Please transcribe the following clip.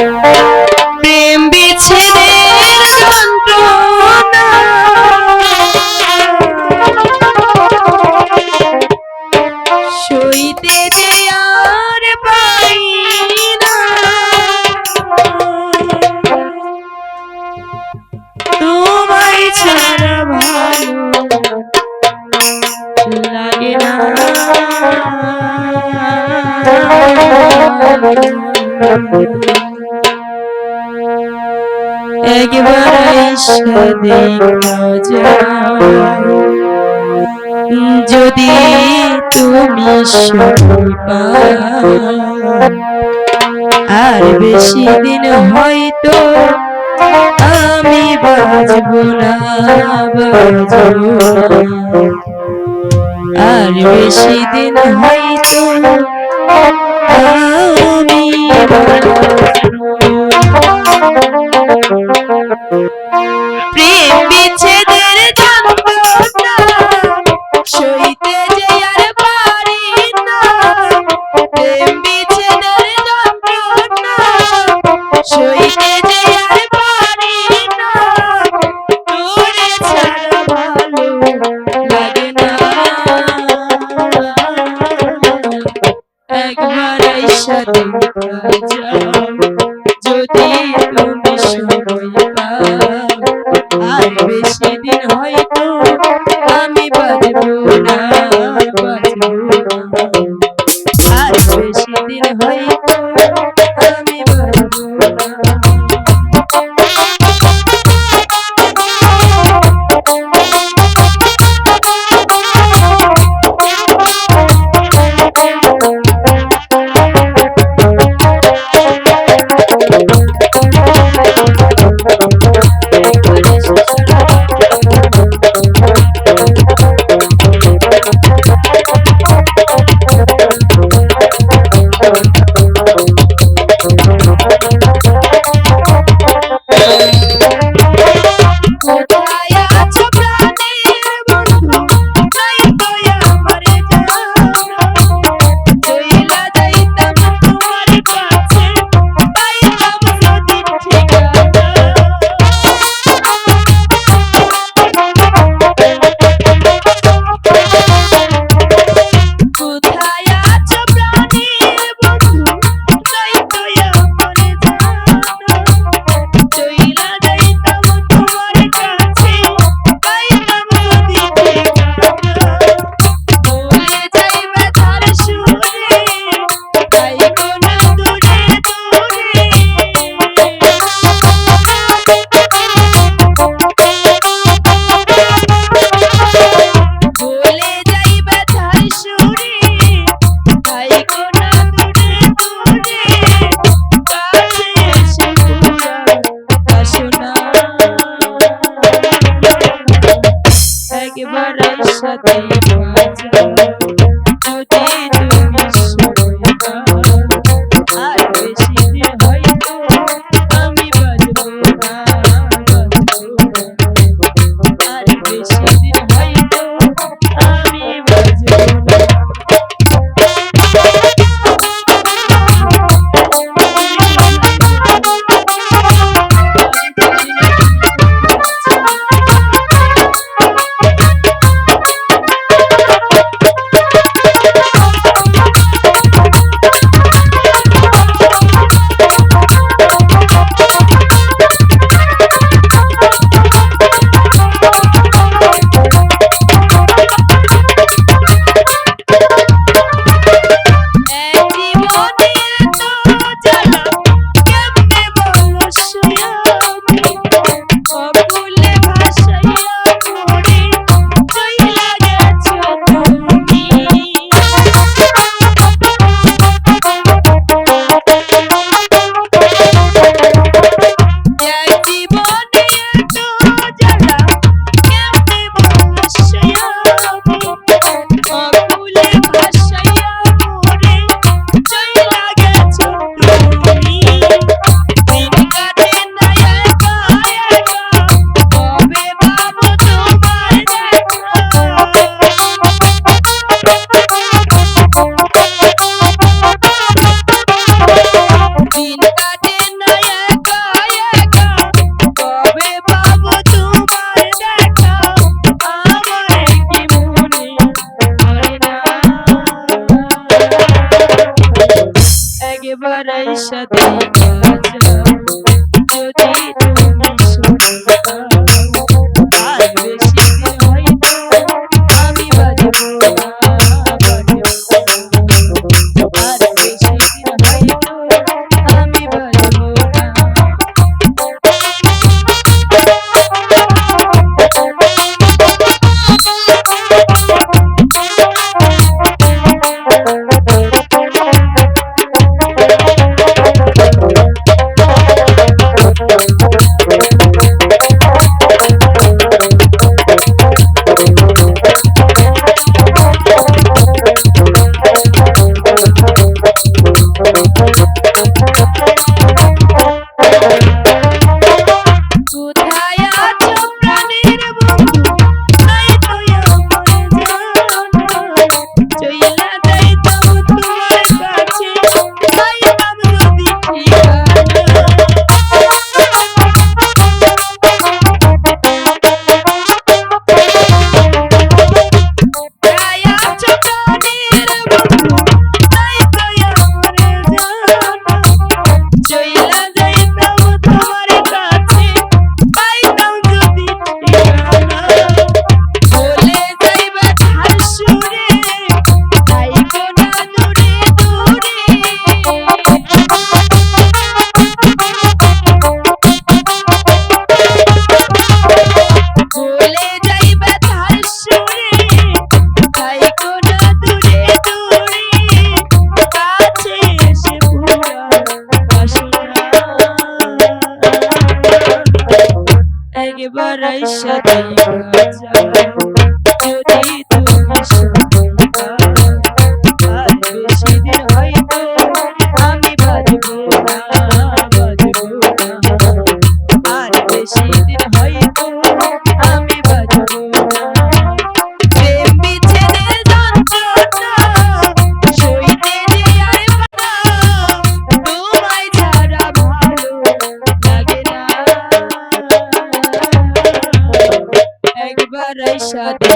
প্রেম বিচ্ছেদের যন্ত্রণা। সইতে যে আর পাই না। তোমায় ছাড়া ভালো লাগে না। Thank you. একবার যদি তুমি আর বেশি দিন হয়তো আমি বাজব না আর বেশি দিন হয়তো আমি Parvati. যাও যদি তুমি একবার আইসা যাইয়া করাই সাথে